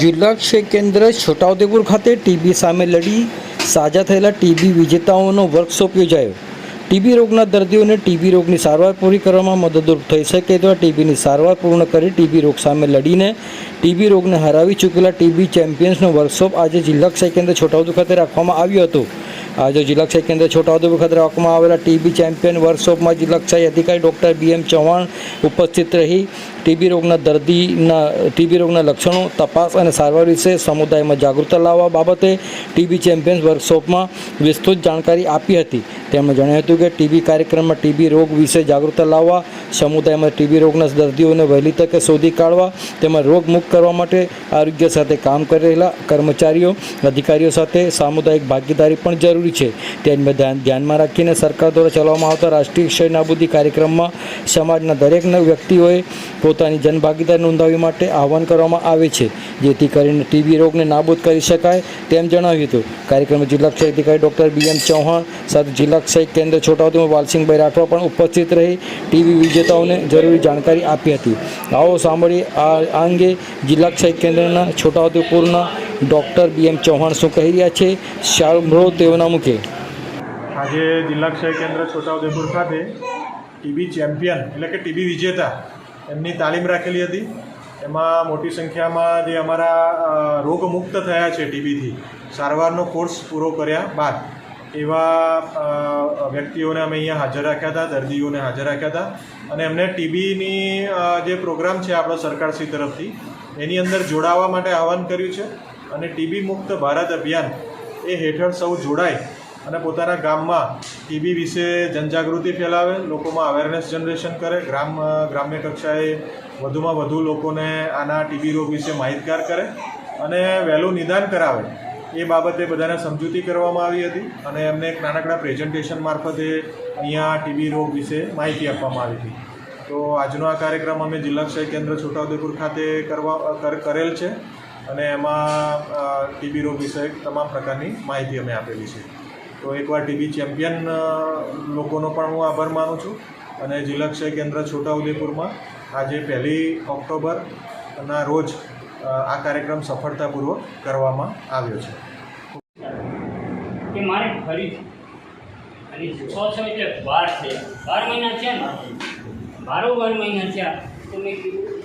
જિલ્લા ક્ષય કેન્દ્ર છોટાઉદેપુર ખાતે ટીબી સામે લડી સાજા થયેલા ટીબી વિજેતાઓનો વર્કશોપ યોજાયો. ટીબી રોગના દર્દીઓને ટીબી રોગની સારવાર પૂરી કરવામાં મદદરૂપ થઈ શકે તેવા ટીબીની સારવાર પૂર્ણ કરી ટીબી રોગ સામે લડીને ટીબી રોગને હરાવી ચૂકેલા ટીબી ચેમ્પિયન્સનો વર્કશોપ આજે જિલ્લા ક્ષય કેન્દ્ર છોટાઉદેપુર ખાતે રાખવામાં આવ્યો હતો. આજે જિલ્લા ક્ષય કેન્દ્ર છોટાઉદેપુર ખાતે રાખવામાં આવેલા ટીબી ચેમ્પિયન વર્કશોપમાં જિલ્લા ક્ષય અધિકારી ડૉક્ટર બી એમ ચૌહાણ ઉપસ્થિત રહી. ટીબી રોગના દર્દીના, ટીબી રોગના લક્ષણો તપાસ અને સારવાર વિશે સમુદાયમાં જાગૃતતા લાવવા બાબતે ટીબી ચેમ્પિયન્સ વર્કશોપમાં વિસ્તૃત જાણકારી આપી હતી. તેમણે જણાવ્યું હતું કે ટીબી કાર્યક્રમમાં ટીબી રોગ વિશે જાગૃતતા લાવવા, સમુદાયમાં ટીબી રોગના દર્દીઓને વહેલી તકે શોધી કાઢવા તેમજ રોગ મુક્ત કરવા માટે આરોગ્ય સાથે કામ કરી રહેલા કર્મચારીઓ, અધિકારીઓ સાથે સામુદાયિક ભાગીદારી પણ જરૂરી છે. તેમને ધ્યાન, ધ્યાનમાં રાખીને સરકાર દ્વારા ચલાવવામાં આવતા રાષ્ટ્રીય ક્ષય નાબૂદી કાર્યક્રમમાં સમાજના દરેક વ્યક્તિઓએ પોતાની જનભાગીદારી નોંધાવવા માટે આહવાન કરવામાં આવે છે. જેથી કરીને ટીબી રોગને નાબૂદ કરી શકાય તેમ જણાવ્યું હતું. કાર્યક્રમમાં જિલ્લા ક્ષય અધિકારી ડૉક્ટર બી એમ ચૌહાણ સાથે જિલ્લા ક્ષય કેન્દ્ર છોટાઉદેપુર વાલસિંહભાઈ રાઠવા પણ ઉપસ્થિત રહી ટીવી વિજેતાઓને જરૂરી જાણકારી આપી હતી. આવો સાંભળી આ અંગે જિલ્લા ક્ષય કેન્દ્રના છોટાઉદેપુરના ડૉક્ટર બી એમ ચૌહાણ શું કહી રહ્યા છે? સાંભળો તેઓના મુખે. આજે જિલ્લા ક્ષય કેન્દ્ર છોટાઉદેપુર ખાતે ટીબી ચેમ્પિયન એટલે કે ટીબી વિજેતા એમની તાલીમ રાખેલી હતી. એમાં મોટી સંખ્યામાં જે અમારા રોગમુક્ત થયા છે ટીબીથી. સારવારનો કોર્સ પૂરો કર્યા બાદ. એવા વ્યક્તિઓને અમે અહીંયા હાજર રાખ્યા હતા, દર્દીઓને હાજર રાખ્યા હતા. અને એમને ટીબીની જે પ્રોગ્રામ છે આપણો સરકારશ્રી તરફથી, એની અંદર જોડાવા માટે આહવાન કર્યું છે. અને ટીબી મુક્ત ભારત અભિયાન એ હેઠળ સૌ જોડાય અને પોતાના ગામમાં ટીબી વિશે જનજાગૃતિ ફેલાવે, લોકોમાં અવેરનેસ જનરેશન કરે, ગ્રામ ગ્રામ્ય કક્ષાએ વધુમાં વધુ લોકોને આના ટીબી રોગ વિશે માહિતગાર કરે અને વહેલું નિદાન કરાવે. એ બાબતે બધાને સમજૂતી કરવામાં આવી હતી અને એમને એક નાનકડા પ્રેઝન્ટેશન મારફતે અહીંયા ટીબી રોગ વિશે માહિતી આપવામાં આવી હતી. તો આજનો આ કાર્યક્રમ અમે જિલ્લા ક્ષય કેન્દ્ર છોટાઉદેપુર ખાતે કરવા, કર- કરેલ છે અને એમાં ટીબી રોગ વિશે તમામ પ્રકારની માહિતી અમે આપેલી છે. તો એકવાર ટીબી ચેમ્પિયન લોકોનો પણ હું આભાર માનું છું અને જિલ્લા ક્ષય કેન્દ્ર છોટાઉદેપુરમાં આજે પહેલી ઓક્ટોબરના રોજ આ કાર્યક્રમ સફળતાપૂર્વક કરવામાં આવ્યો છે. કે મારે ફરી અને છ છ એટલે છે. બાર મહિના થયા ને? બારો બાર મહિના થયા. તો મેં કીધું